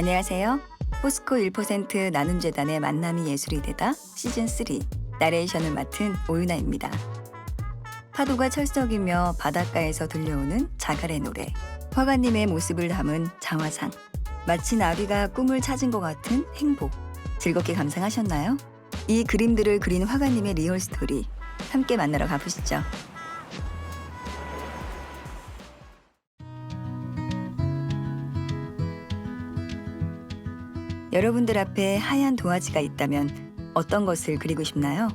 안녕하세요. 포스코 1% 나눔재단의 만남이 예술이 되다 시즌 3 나레이션을 맡은 오윤아입니다. 파도가 철썩이며 바닷가에서 들려오는 자갈의 노래, 화가님의 모습을 담은 장화상, 마치 나비가 꿈을 찾은 것 같은 행복. 즐겁게 감상하셨나요? 이 그림들을 그린 화가님의 리얼 스토리 함께 만나러 가보시죠. 여러분들 앞에 하얀 도화지가 있다면 어떤 것을 그리고 싶나요?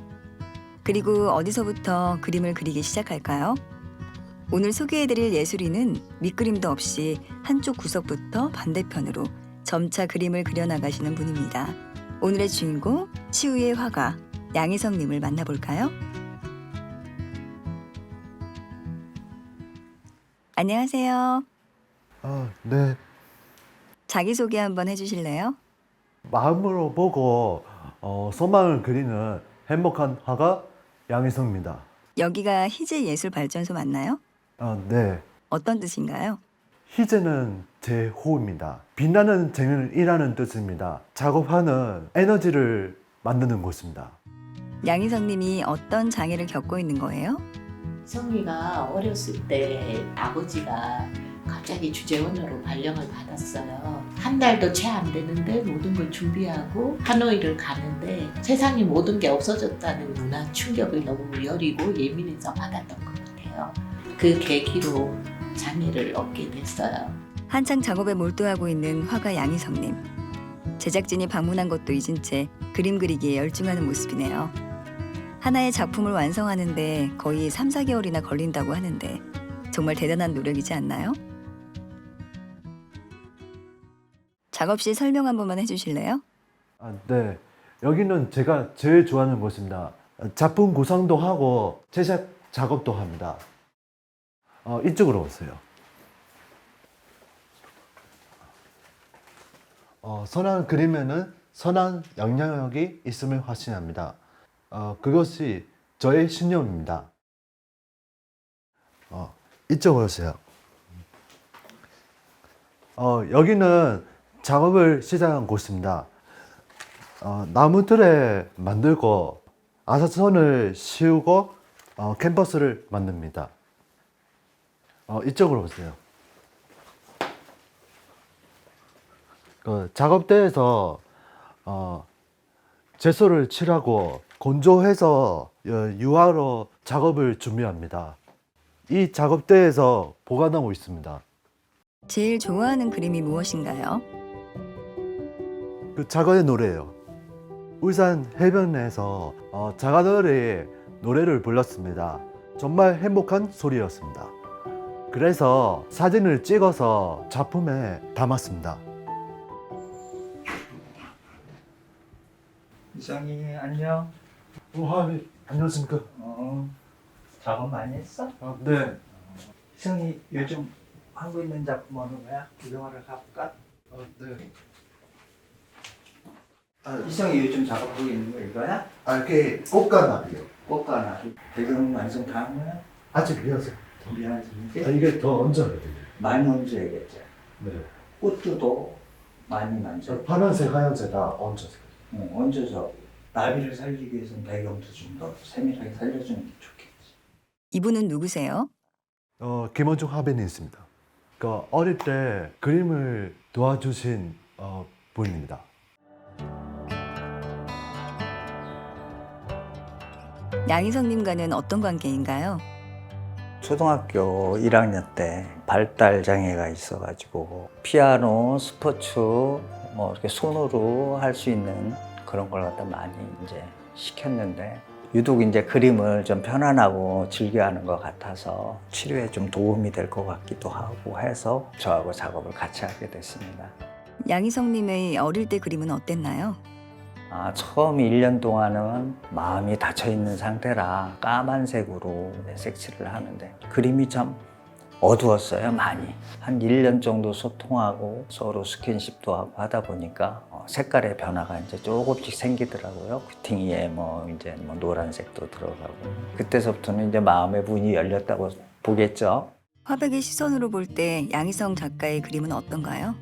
그리고 어디서부터 그림을 그리기 시작할까요? 오늘 소개해드릴 예술인은 밑그림도 없이 한쪽 구석부터 반대편으로 점차 그림을 그려나가시는 분입니다. 오늘의 주인공 치유의 화가 양희성님을 만나볼까요? 안녕하세요. 아, 네. 자기소개 한번 해주실래요? 마음으로 보고 어, 소망을 그리는 행복한 화가 양희성입니다. 여기가 희재 예술 발전소 맞나요? 아, 네. 어떤 뜻인가요? 희재는 제 호흡입니다. 빛나는 재능이라는 뜻입니다. 작업하는 에너지를 만드는 곳입니다. 양희성님이 어떤 장애를 겪고 있는 거예요? 성미가 어렸을 때 아버지가 갑자기 주재원으로 발령을 받았어요. 한 달도 채 안 되는데 모든 걸 준비하고 하노이를 가는데 세상에 모든 게 없어졌다는 문화 충격을 너무 여리고 예민해서 받았던 것 같아요. 그 계기로 장애를 얻게 됐어요. 한창 작업에 몰두하고 있는 화가 양희성님. 제작진이 방문한 것도 잊은 채 그림 그리기에 열중하는 모습이네요. 하나의 작품을 완성하는데 거의 3, 4개월이나 걸린다고 하는데 정말 대단한 노력이지 않나요? 작업 시 설명 한 번만 해주실래요? 아, 네. 여기는 제가 제일 좋아하는 곳입니다. 작품 구상도 하고 제작 작업도 합니다. 어, 이쪽으로 오세요. 어, 선한 그림에는 선한 영향력이 있음을 확신합니다. 어, 그것이 저의 신념입니다. 어, 이쪽으로 오세요. 어, 여기는 작업을 시작한 곳입니다. 어, 나무들에 만들고 아사선을 씌우고 어, 캔버스를 만듭니다. 어, 이쪽으로 오세요. 그 작업대에서 어, 제소를 칠하고 건조해서 어, 유화로 작업을 준비합니다. 이 작업대에서 보관하고 있습니다. 제일 좋아하는 그림이 무엇인가요? 그 자가의 노래예요. 울산 해변에서 어, 자가들이 노래를 불렀습니다. 정말 행복한 소리였습니다. 그래서 사진을 찍어서 작품에 담았습니다. 이상이 안녕. 와, 네. 안녕하십니까? 어, 작업 많이 했어? 아, 네. 이상이 요즘 하고 있는 작품 어느 거야? 구경하러 가볼까? 아, 네. 아, 이상이 요즘 작업하고 있는 거 이거야? 아, 이게 꽃가나비요. 꽃가나. 배경 완성 다 한 거야? 아직 미어서. 미안하지. 아, 이게 더 얹어야 돼요. 많이 얹어야겠지. 네. 꽃도 많이 만져. 파란색, 하얀색 다 얹어서. 어, 얹어서 나비를 살리기 위해서는 배경도 좀 더 세밀하게 살려주는 게 좋겠지. 이분은 누구세요? 어, 김원중 하변이 있습니다. 그 어릴 때 그림을 도와주신 어, 분입니다. 양희성님과는 어떤 관계인가요? 초등학교 1학년 때 발달 장애가 있어가지고 피아노, 스포츠 뭐 이렇게 손으로 할 수 있는 그런 걸 갖다 많이 이제 시켰는데 유독 이제 그림을 좀 편안하고 즐겨하는 것 같아서 치료에 좀 도움이 될 것 같기도 하고 해서 저하고 작업을 같이 하게 됐습니다. 양희성님의 어릴 때 그림은 어땠나요? 아, 처음 1년 동안은 마음이 닫혀 있는 상태라 까만색으로 색칠을 하는데 그림이 참 어두웠어요, 많이. 한 1년 정도 소통하고 서로 스킨십도 하고 하다 보니까 어, 색깔의 변화가 이제 조금씩 생기더라고요. 큐팅이에 뭐 이제 뭐 노란색도 들어가고. 그때서부터는 이제 마음의 문이 열렸다고 보겠죠. 화백의 시선으로 볼 때 양희성 작가의 그림은 어떤가요?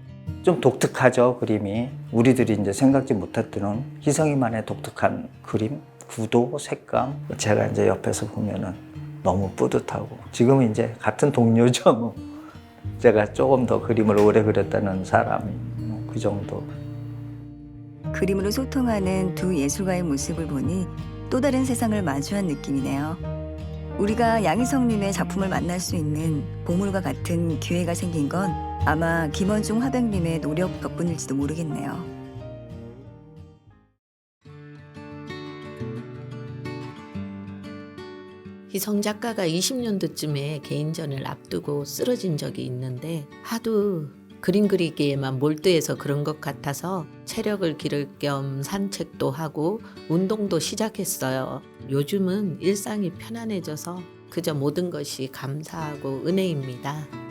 좀 독특하죠 그림이 우리들이 이제 생각지 못했던 희성이만의 독특한 그림 구도 색감 제가 이제 옆에서 보면은 너무 뿌듯하고 지금은 이제 같은 동료죠 뭐. 제가 조금 더 그림을 오래 그렸다는 사람이 뭐 그 정도 그림으로 소통하는 두 예술가의 모습을 보니 또 다른 세상을 마주한 느낌이네요. 우리가 양희성님의 작품을 만날 수 있는 보물과 같은 기회가 생긴 건 아마 김원중 화백님의 노력 덕분일지도 모르겠네요. 희성 작가가 20년도쯤에 개인전을 앞두고 쓰러진 적이 있는데 하도 그림 그리기에만 몰두해서 그런 것 같아서 체력을 기를 겸 산책도 하고 운동도 시작했어요. 요즘은 일상이 편안해져서 그저 모든 것이 감사하고 은혜입니다.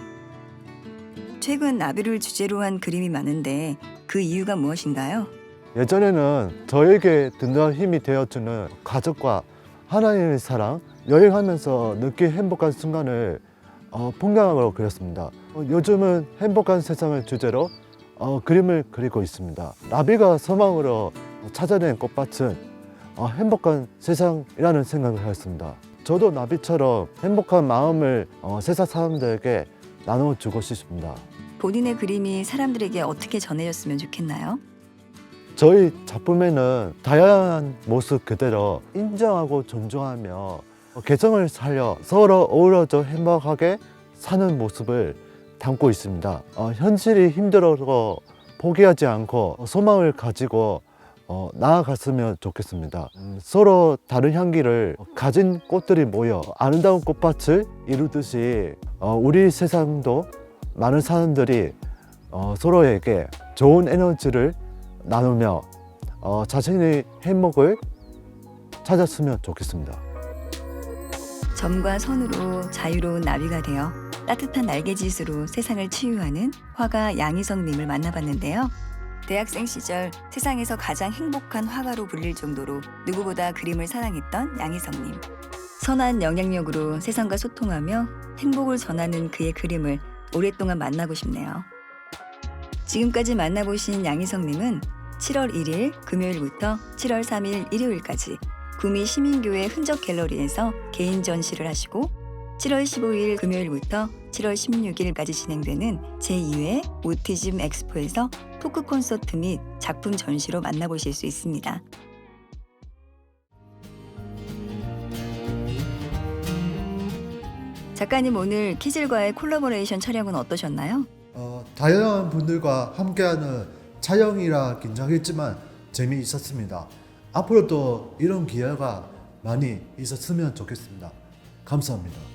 최근 나비를 주제로 한 그림이 많은데 그 이유가 무엇인가요? 예전에는 저에게 든든한 힘이 되어주는 가족과 하나님의 사랑, 여행하면서 느낀 행복한 순간을 어, 풍경으로 그렸습니다. 어, 요즘은 행복한 세상을 주제로 어, 그림을 그리고 있습니다. 나비가 소망으로 찾아낸 꽃밭은 어, 행복한 세상이라는 생각을 하였습니다. 저도 나비처럼 행복한 마음을 어, 세상 사람들에게 나눠 주고 싶습니다. 본인의 그림이 사람들에게 어떻게 전해졌으면 좋겠나요? 저희 작품에는 다양한 모습 그대로 인정하고 존중하며 개성을 살려 서로 어우러져 행복하게 사는 모습을 담고 있습니다. 어, 현실이 힘들어도 포기하지 않고 소망을 가지고 어, 나아갔으면 좋겠습니다. 음, 서로 다른 향기를 가진 꽃들이 모여 아름다운 꽃밭을 이루듯이 어, 우리 세상도 많은 사람들이 어, 서로에게 좋은 에너지를 나누며 어, 자신의 행복을 찾았으면 좋겠습니다. 점과 선으로 자유로운 나비가 되어 따뜻한 날개짓으로 세상을 치유하는 화가 양희성님을 만나봤는데요. 대학생 시절 세상에서 가장 행복한 화가로 불릴 정도로 누구보다 그림을 사랑했던 양희성님. 선한 영향력으로 세상과 소통하며 행복을 전하는 그의 그림을 오랫동안 만나고 싶네요. 지금까지 만나보신 양희성님은 7월 1일 금요일부터 7월 3일 일요일까지 구미 시민교회 흔적 갤러리에서 개인 전시를 하시고 7월 15일 금요일부터 7월 16일까지 진행되는 제2회 오티즘 엑스포에서 토크 콘서트 및 작품 전시로 만나보실 수 있습니다. 작가님 오늘 키즐과의 콜라보레이션 촬영은 어떠셨나요? 어, 다양한 분들과 함께하는 촬영이라 긴장했지만 재미있었습니다. 앞으로도 이런 기회가 많이 있었으면 좋겠습니다. 감사합니다.